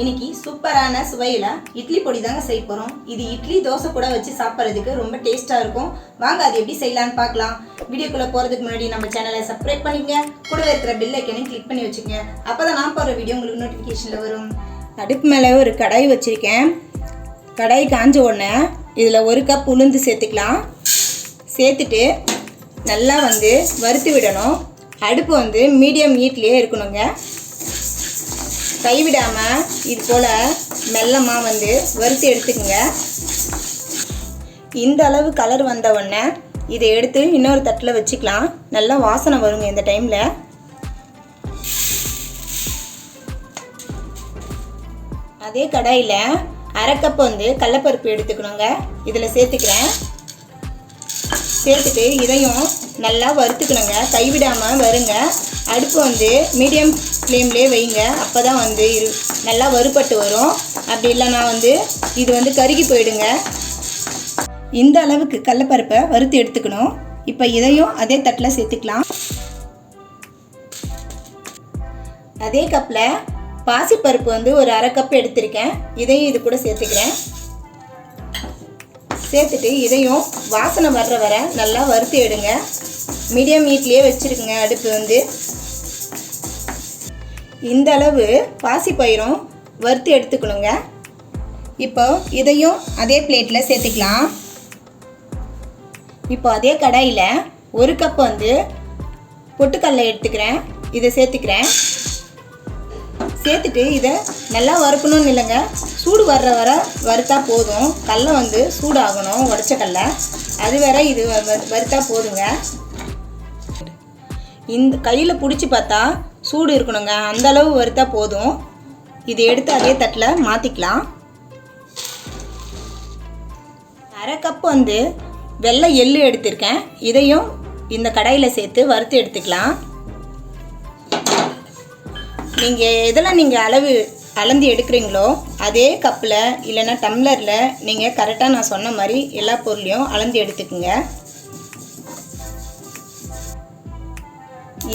இன்னைக்கு சூப்பரான சுவையில் இட்லி பொடி தாங்க செய்ய போகிறோம் இது இட்லி தோசை கூட வச்சு சாப்பிட்றதுக்கு ரொம்ப டேஸ்ட்டாக இருக்கும். வாங்க அது எப்படி செய்யலான்னு பார்க்கலாம். வீடியோக்குள்ளே போகிறதுக்கு முன்னாடி நம்ம சேனலை சப்ஸ்கிரைப் பண்ணிங்க கூட இருக்கிற பெல் ஐக்கனையும் கிளிக் பண்ணி வச்சுக்கோங்க. அப்போ தான் நான் போடுற வீடியோ உங்களுக்கு நோட்டிஃபிகேஷனில் வரும். அடுப்பு மேலே ஒரு கடாய் வச்சுருக்கேன். கடாய் காஞ்ச உடனே இதில் ஒரு கப் உளுந்து சேர்த்துக்கலாம். சேர்த்துட்டு நல்லா வந்து வறுத்து விடணும். அடுப்பு வந்து மீடியம் ஹீட்லேயே இருக்கணுங்க. கைவிடாமல் இது போல் மெல்லமாக வந்து வறுத்து எடுத்துக்கோங்க. இந்த அளவு கலர் வந்த உடனே இதை எடுத்து இன்னொரு தட்டில் வச்சுக்கலாம். நல்லா வாசனை வருங்க இந்த டைமில் அதே கடாயில் அரை வந்து கடலப்பருப்பு எடுத்துக்கணுங்க. இதில் சேர்த்துக்கிறேன். சேர்த்துட்டு இதையும் நல்லா வறுத்துக்கணுங்க. கைவிடாமல் வருங்க. அடுப்பு வந்து மீடியம் ஃப்ளேம்லேயே வைங்க. அப்போ தான் வந்து இரு நல்லா வறுபட்டு வரும். அப்படி இல்லைன்னா வந்து இது வந்து கருகி போயிடுங்க. இந்த அளவுக்கு கடலப்பருப்பை வறுத்து எடுத்துக்கணும். இப்போ இதையும் அதே தட்டில் சேர்த்துக்கலாம். அதே கப்பில் பாசிப்பருப்பு வந்து ஒரு அரை கப் எடுத்திருக்கேன். இதையும் இது கூட சேர்த்துக்கிறேன். சேர்த்துட்டு இதையும் வாசனை வர்ற வர நல்லா வறுத்து எடுங்க. மீடியம் ஹீட்லேயே வச்சுருக்குங்க அடுப்பு வந்து. இந்த அளவு பாசிப்பயிரும் வறுத்து எடுத்துக்கணுங்க. இப்போ இதையும் அதே பிளேட்டில் சேர்த்துக்கலாம். இப்போ அதே கடாயில் ஒரு கப் வந்து பொட்டுக்கடலை எடுத்துக்கிறேன். இதை சேர்த்துக்கிறேன். சேர்த்துட்டு இதை நல்லா வறுக்கணும்னு இல்லைங்க. சூடு வர்ற வர வறுத்தா போதும். கடலை வந்து சூடாகணும் உடச்ச கடலை அது வேற இது வ- வ- வறுத்தா போதுங்க. இந்த கையில் பிடிச்சி பார்த்தா சூடு இருக்கணுங்க. அந்த அளவு வறுத்தா போதும். இதை எடுத்து அதே தட்டில் மாற்றிக்கலாம் அரை கப் வந்து வெள்ளை எள்ளு எடுத்திருக்கேன். இதையும் இந்த கடாயில் சேர்த்து வறுத்து எடுத்துக்கலாம். நீங்கள் எதெல்லாம் நீங்கள் அளவு அளந்து எடுக்கிறீங்களோ அதே கப்பில் இல்லைன்னா டம்ளரில் நீங்கள் கரெக்டாக நான் சொன்ன மாதிரி எல்லா பொருளையும் அளந்து எடுத்துக்குங்க.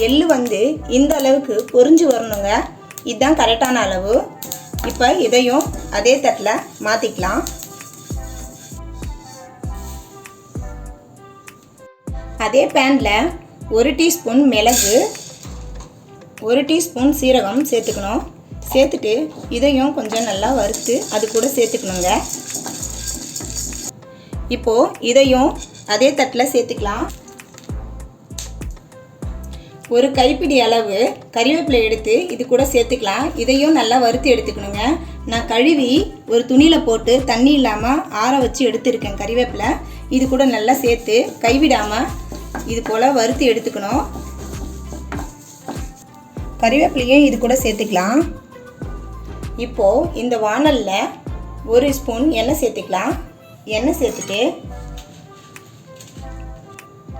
எள்ளு வந்து இந்த அளவுக்கு பொறிஞ்சு வரணுங்க. இதுதான் கரெக்டான அளவு. இப்போ இதையும் அதே தட்டில் மாற்றிக்கலாம் அதே பேனில் ஒரு டீஸ்பூன் மிளகு ஒரு டீஸ்பூன் சீரகம் சேர்த்துக்கணும். சேர்த்துட்டு இதையும் கொஞ்சம் நல்லா வறுத்து அது கூட சேர்த்துக்கணுங்க. இப்போது இதையும் அதே தட்டில் சேர்த்துக்கலாம். ஒரு கைப்பிடி அளவு கறிவேப்பிலை எடுத்து இது கூட சேர்த்துக்கலாம். இதையும் நல்லா வறுத்து எடுத்துக்கணுங்க. நான் கழுவி ஒரு துணியில் போட்டு தண்ணி இல்லாமல் ஆற வச்சு எடுத்துருக்கேன் கறிவேப்பிலை. இது கூட நல்லா சேர்த்து கைவிடாமல் இது போல் வறுத்து எடுத்துக்கணும். கறிவேப்பிலையும் இது கூட சேர்த்துக்கலாம். இப்போது இந்த வானலில் ஒரு ஸ்பூன் எண்ணெய் சேர்த்துக்கலாம். எண்ணெய் சேர்த்துட்டு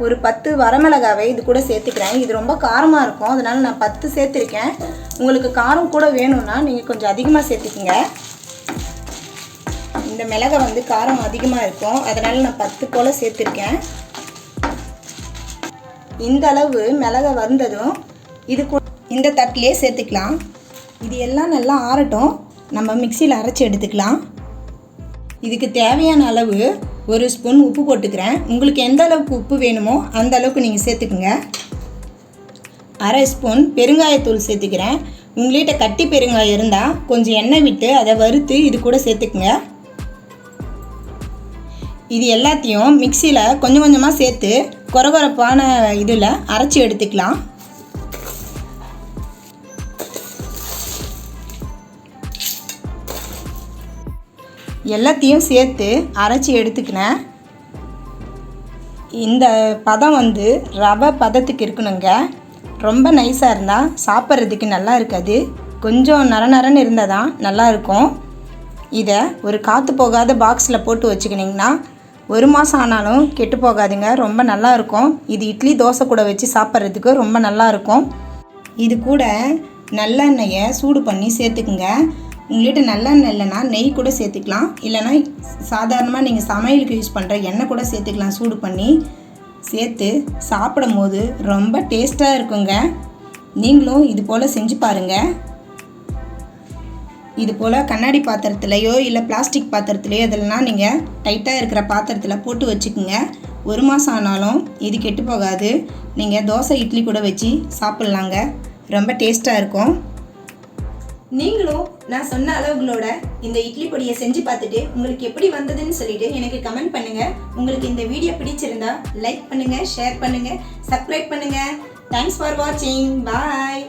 ஒரு பத்து வரமிளகாவை இது கூட சேர்த்துக்கிறேன். இது ரொம்ப காரமாக இருக்கும். அதனால் நான் பத்து சேர்த்துருக்கேன். உங்களுக்கு காரம் கூட வேணும்னா நீங்கள் கொஞ்சம் அதிகமாக சேர்த்துக்குங்க. இந்த மிளகை வந்து காரம் அதிகமாக இருக்கும். அதனால் நான் பத்து போல் சேர்த்துருக்கேன். இந்த அளவு மிளகை வந்ததும் இது கூட இந்த தட்டிலே சேர்த்துக்கலாம். இது எல்லாம் நல்லா ஆறட்டும். நம்ம மிக்சியில் அரைச்சி எடுத்துக்கலாம். இதுக்கு தேவையான அளவு ஒரு ஸ்பூன் உப்பு போட்டுக்கிறேன். உங்களுக்கு எந்த அளவுக்கு உப்பு வேணுமோ அந்த அளவுக்கு நீங்கள் சேர்த்துக்குங்க. அரை ஸ்பூன் பெருங்காயத்தூள் சேர்த்துக்கிறேன். உங்கள்கிட்ட கட்டி பெருங்காயம் இருந்தால் கொஞ்சம் எண்ணெய் விட்டு அதை வறுத்து இது கூட சேர்த்துக்குங்க. இது எல்லாத்தையும் மிக்சியில் கொஞ்சம் கொஞ்சமாக சேர்த்து குறகுறப்பான இதில் அரைச்சி எடுத்துக்கலாம். எல்லாத்தையும் சேர்த்து அரைச்சி எடுத்துக்கினேன் இந்த பதம் வந்து ரவை பதத்துக்கு இருக்கணுங்க. ரொம்ப நைஸாக இருந்தால் சாப்பிட்றதுக்கு நல்லா இருக்காது. கொஞ்சம் நர நரன்னு இருந்தால் தான் நல்லா இருக்கும். இதை ஒரு காற்று போகாத பாக்ஸில் போட்டு வச்சுக்கினிங்கன்னா ஒரு மாதம் ஆனாலும் கெட்டு போகாதுங்க. ரொம்ப நல்லா இருக்கும். இது இட்லி தோசை கூட வச்சு சாப்பிட்றதுக்கு ரொம்ப நல்லா இருக்கும். இது கூட நல்லெண்ணெயை சூடு பண்ணி சேர்த்துக்குங்க. உங்கள்கிட்ட நல்லெண்ணெய் இல்லைன்னா நெய் கூட சேர்த்துக்கலாம். இல்லைன்னா சாதாரணமாக நீங்கள் சமையலுக்கு யூஸ் பண்ணுற எண்ணெய் கூட சேர்த்துக்கலாம். சூடு பண்ணி சேர்த்து சாப்பிடும் போது ரொம்ப டேஸ்ட்டாக இருக்குங்க. நீங்களும் இது போல் செஞ்சு பாருங்கள் இது போல் கண்ணாடி பாத்திரத்துலையோ இல்லை பிளாஸ்டிக் பாத்திரத்துலையோ இதெல்லாம் நீங்கள் டைட்டாக இருக்கிற பாத்திரத்தில் போட்டு வச்சுக்கோங்க. ஒரு மாதம் ஆனாலும் இது கெட்டு போகாது. நீங்கள் தோசை இட்லி கூட வச்சு சாப்பிட்லாங்க. ரொம்ப டேஸ்ட்டாக இருக்கும். நீங்களும் நான் சொன்ன அளவுகளோட இந்த இட்லி பொடியை செஞ்சு பார்த்துட்டு உங்களுக்கு எப்படி வந்ததுன்னு சொல்லிட்டு எனக்கு கமெண்ட் பண்ணுங்க. உங்களுக்கு இந்த வீடியோ பிடிச்சிருந்தா லைக் பண்ணுங்க ஷேர் பண்ணுங்க சப்ஸ்கிரைப் பண்ணுங்க. தேங்க்ஸ் ஃபார் வாட்சிங் பாய்